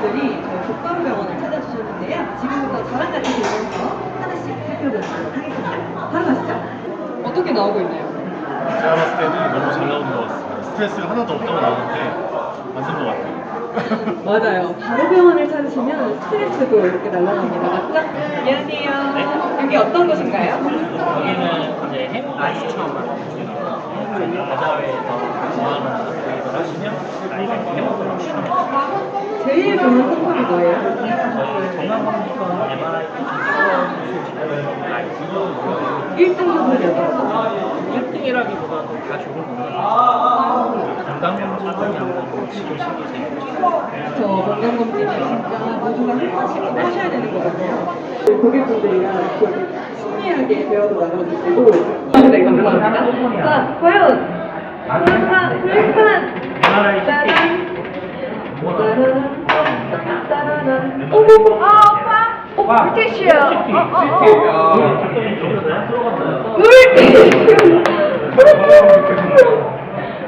분들이 저희 독감병원을 찾아주셨는데요. 지금부터 저랑 같이 들면서 하나씩 살펴보도록 하겠습니다. 바로 가시죠. 어떻게 나오고 있나요? 제가 봤을 때는 너무 잘 나오는 것 같습니다. 스트레스가 하나도 없다고 나오는데 맞는 것 같아요. 맞아요. 바로 병원을 찾으시면 스트레스도 이렇게 날아갑니다. 맞죠? 안녕하세요. 여기 어떤 곳인가요? 여기는 이제 행복 아이스 처음 바자회에서 좋아하는 구입을 하시면 행복을 추천해요. 제일 좋은 상품이 뭐예요? 저희 건강검진과 MRI 찍은 1등 상품이요. 1등이라기보다는 다 좋은 건데 지금 제일. 저 건강검진은 진짜 모두가 한 번씩 꼭 하셔야 되는 거거든요. 고객분들이랑 이렇게 신기하게 대화도 나눠주시고 네, 감사합니다. 자, 과연 플랫판, 플랫판 MRI 짜란 아 오빠? 어 물티슈요 어 어 어. 물티슈.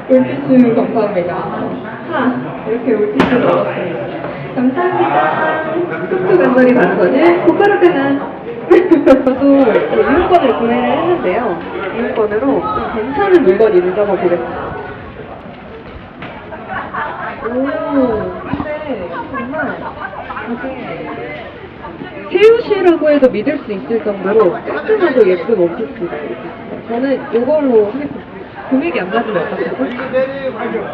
물티슈. 감사합니다. 하 이렇게 물티슈 넣었습니다. 감사합니다. 톡톡 간절히 받은 거지 곧바로 끝난 저도 이용권을 구매를 했는데요. 이용권으로 좀 괜찮은 물건 이름 적어보겠습니다. 오, 근데 정말 되게 새우시라고 해도 믿을 수 있을 정도로 깔끔하고 예쁜 원피스. 저는 이걸로 하겠습니다. 금액이 안 맞으면 어떡하죠?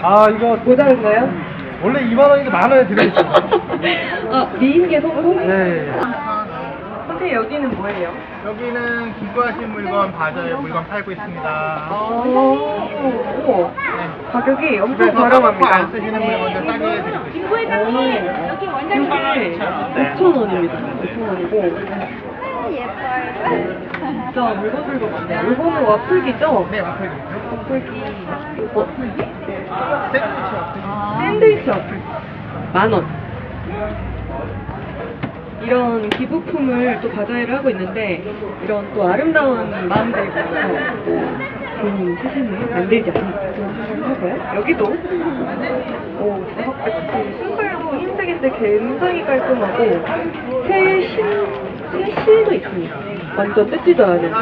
아 이거 모자른가요? 원래 2만 원인데 만 원에 들어있어요. 아, 미인계 성공? 네. 선생님, 여기는 뭐예요? 여기는 기부하신 물건 바자회 물건 팔고 있습니다. 아, 오, 가격이 엄청 집에서 안 저렴합니다. 쓰시는 물건들 싸게 드리고 있습니다. 여기 5,000원입니다. 5,000원이고. 진짜 물건들도 많네요. 이거는 와플기죠? 네, 와플. 와플기. 와플기? 샌드위치 와플. 샌드위치 와플. 만 원. 이런 기부품을 또 바자회를 하고 있는데 이런 또 아름다운 마음들이 모여서 좋은 세상을 만들지 않을까 그런 생각을 하고요. 여기도 오, 주석같이 신발도 흰색인데 굉장히 깔끔하고 새 실, 새 실도 있습니다. 완전 뜯지도 않은.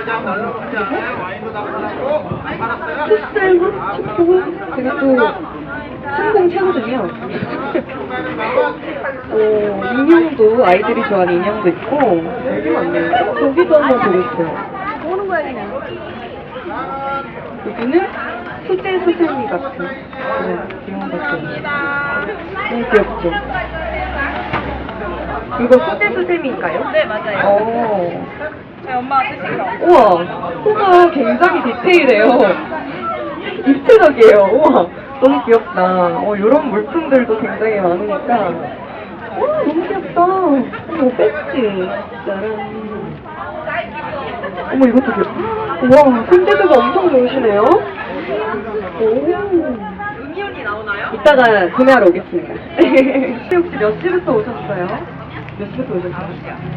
풋살과 축구와 제가 또 항공 차거든요. 어, 인형도 아이들이 좋아하는 인형도 있고 되게 많네요. 저기도 한번 보겠어요. 오는 거야 그냥. 여기는 소재 소재미 같은 그런 귀여운 것들. 너무 귀엽죠? 이거 소재 소재미인가요? 네 맞아요. 오. 저희 엄마가 거. 우와, 코가 굉장히 디테일해요. 입체적이에요. 우와, 너무 귀엽다. 어, 이런 물품들도 굉장히 많으니까. 와, 너무 귀엽다. 어머, 배지. 짜란. 어머, 이것도 귀엽다. 우와, 손재주가 엄청 좋으시네요. 오. 음이온이 나오나요? 이따가 구매하러 오겠습니다. 혹시 몇 시부터 오셨어요? 몇 시부터 오셨어요?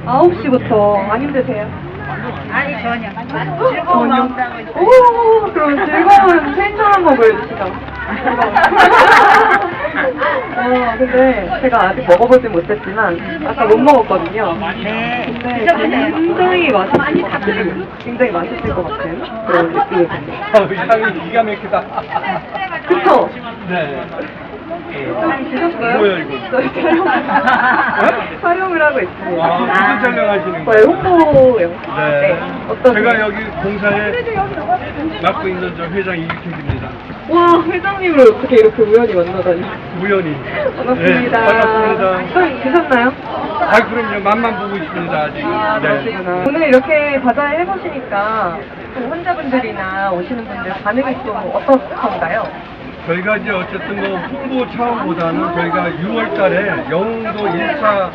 9시부터. 안 힘드세요? 아니 전혀. 즐거운? 마음으로 있어요. 오, 그럼 즐거운 텐션 한번 보여주시죠. 어, 근데 제가 아직 먹어보진 못했지만 아까 못 먹었거든요. 네. 근데 드셔보세요. 굉장히 맛있을 것 같은, 굉장히 맛있을 것 같은 그런 느낌이 듭니다. 향이 기가 막히다. 그쵸? 네. 좀 드셨어요? 뭐야, 이거? 저희 촬영, 촬영을 하고 있습니다. 와, 무슨 촬영하시는 저희 거예요? 홍보 영상. 네. 어떤 제가 여기 공사에 맡고 있는 저 회장 이익택입니다. 와, 회장님을 어떻게 이렇게 우연히 만나다니. 우연히. 반갑습니다. 네, 반갑습니다. 좀 드셨나요? 아, 그럼요. 맛만 보고 있습니다, 아직. 아, 네. 그러시구나. 오늘 이렇게 바자회 해보시니까 좀 환자분들이나 오시는 분들 반응이 좀 어떻던가요? 저희가 이제 어쨌든 뭐 홍보 차원보다는 저희가 6월 달에 영도 1차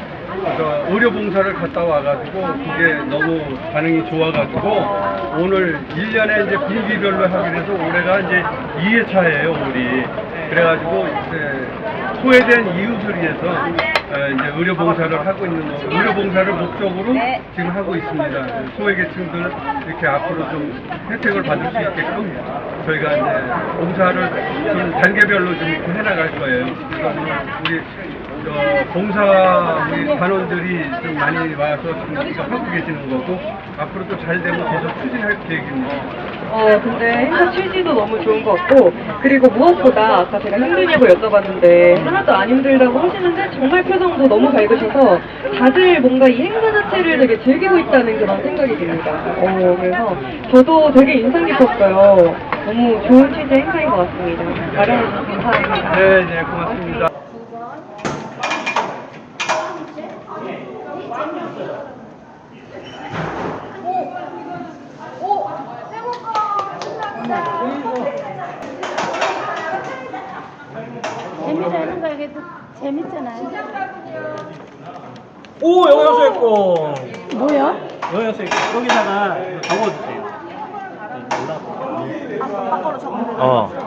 의료 봉사를 갔다 와가지고 그게 너무 반응이 좋아가지고 오늘 1년에 이제 분기별로 하기로 해서 올해가 이제 2회차예요, 우리. 그래가지고 이제 소외된 이웃을 위해서 어, 이제 의료 봉사를 하고 있는 거, 의료 봉사를 목적으로 지금 하고 있습니다. 소외계층들 이렇게 앞으로 좀 혜택을 받을 수 있게끔 저희가 이제 봉사를 좀 단계별로 좀 해나갈 거예요. 그래서 우리 어, 봉사 우리 단원들이 좀 많이 와서 지금 이거 하고 계시는 거고 앞으로도 잘 되면 계속 추진할 계획입니다. 어, 근데 행사 취지도 너무 좋은 것 같고, 그리고 무엇보다 아까 제가 힘드냐고 여쭤봤는데, 하나도 안 힘들다고 하시는데, 정말 표정도 너무 밝으셔서, 다들 뭔가 이 행사 자체를 되게 즐기고 있다는 그런 생각이 듭니다. 어, 그래서 저도 되게 인상 깊었어요. 너무 좋은 취지의 행사인 것 같습니다. 마련해주셔서 감사합니다. 네, 네, 고맙습니다. 재미라는 걸 해도 재밌잖아요. 오 영양소 있고 뭐요? 영양소 있고 여기다가 적어주세요. 어. 네,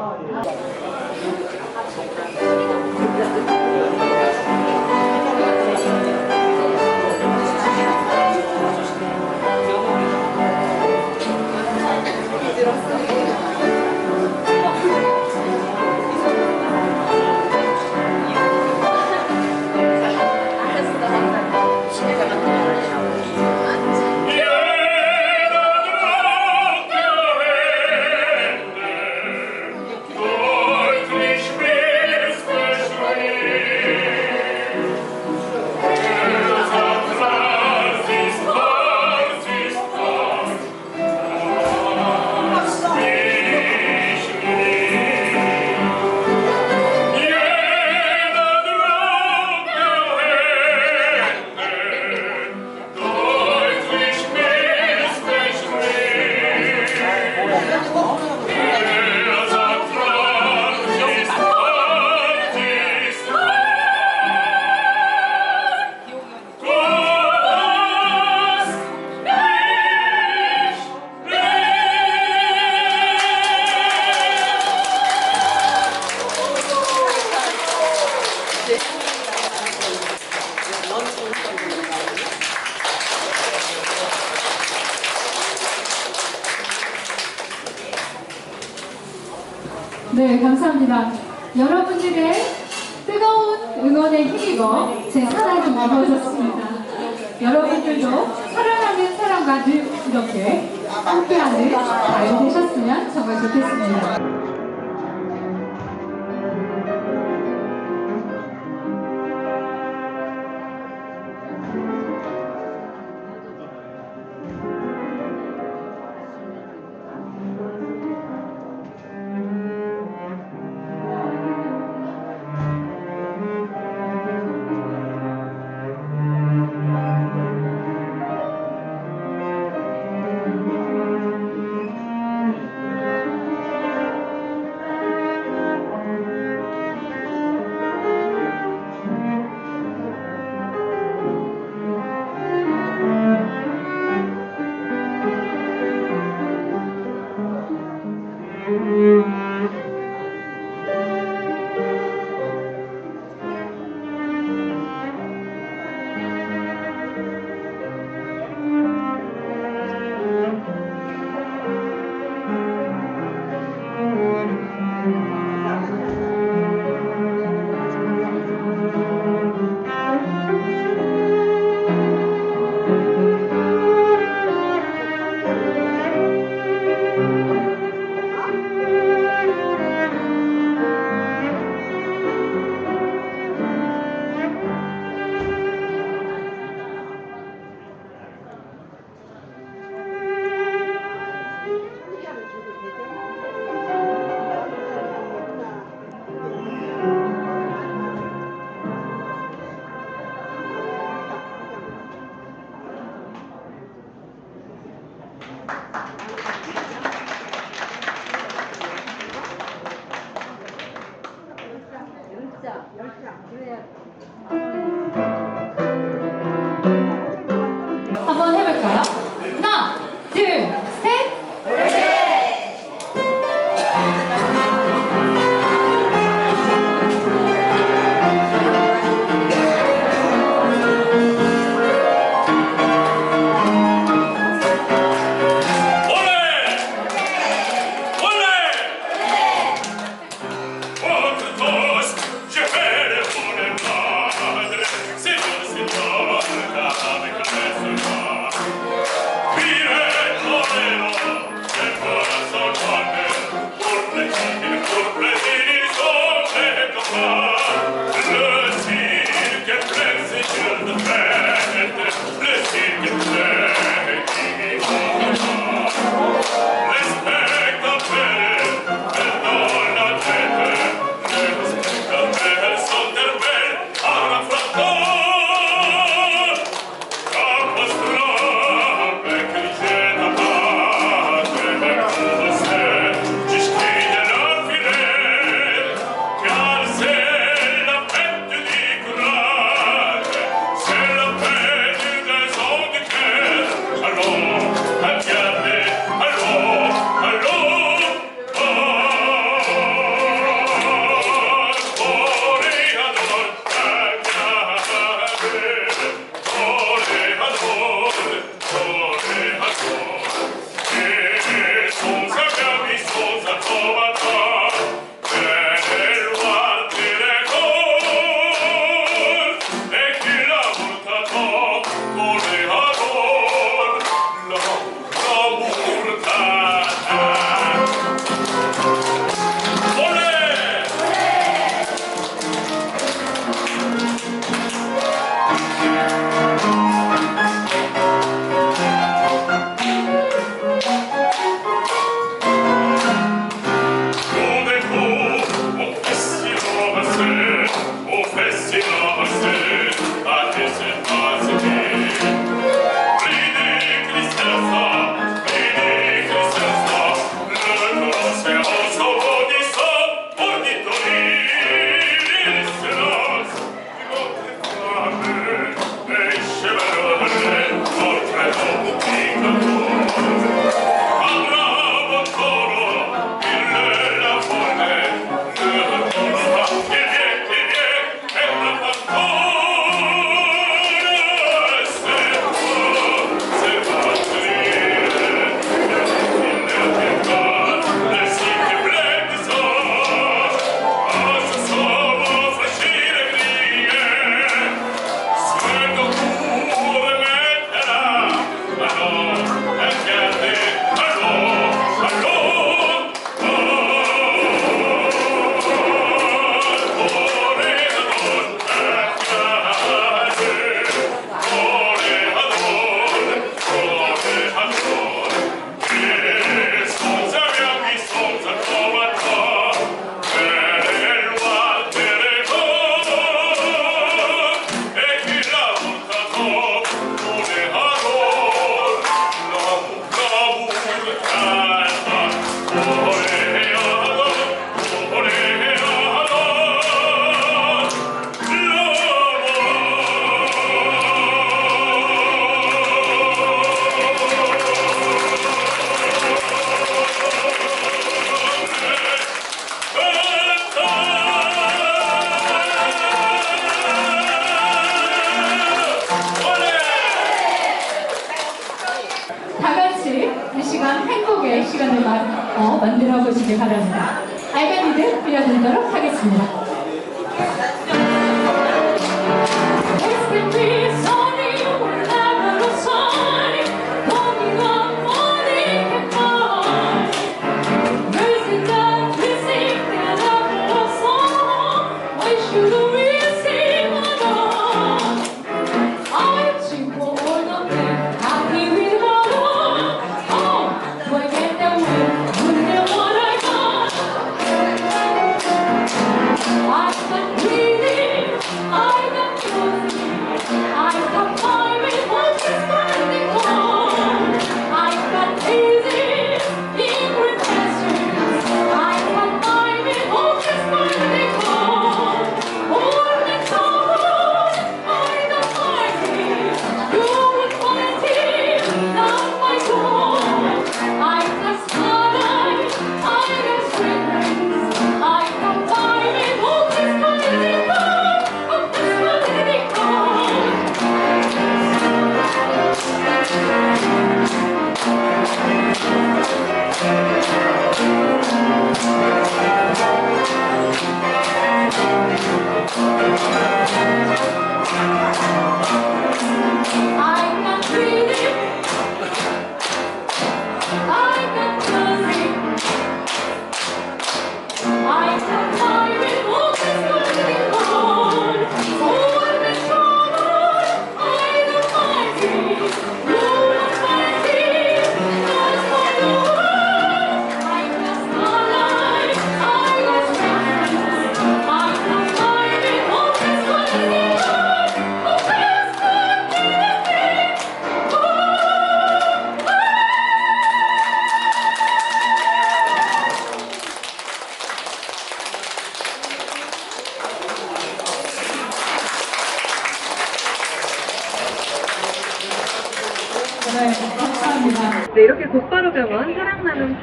이렇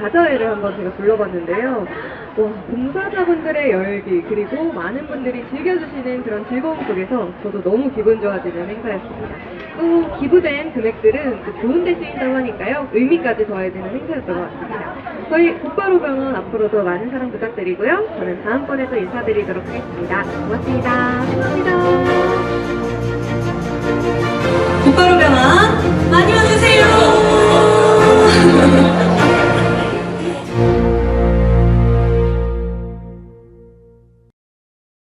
바자회를 한번 제가 불러봤는데요. 와, 봉사자분들의 열기, 그리고 많은 분들이 즐겨주시는 그런 즐거움 속에서 저도 너무 기분 좋아지는 행사였습니다. 또 기부된 금액들은 또 좋은 데 쓰인다고 하니까요. 의미까지 더해지는 행사였던 것 같습니다. 저희 곧바로 병원 앞으로도 많은 사랑 부탁드리고요. 저는 다음번에 또 인사드리도록 하겠습니다. 고맙습니다. 감사합니다. 곧바로 병원 많이 와주세요.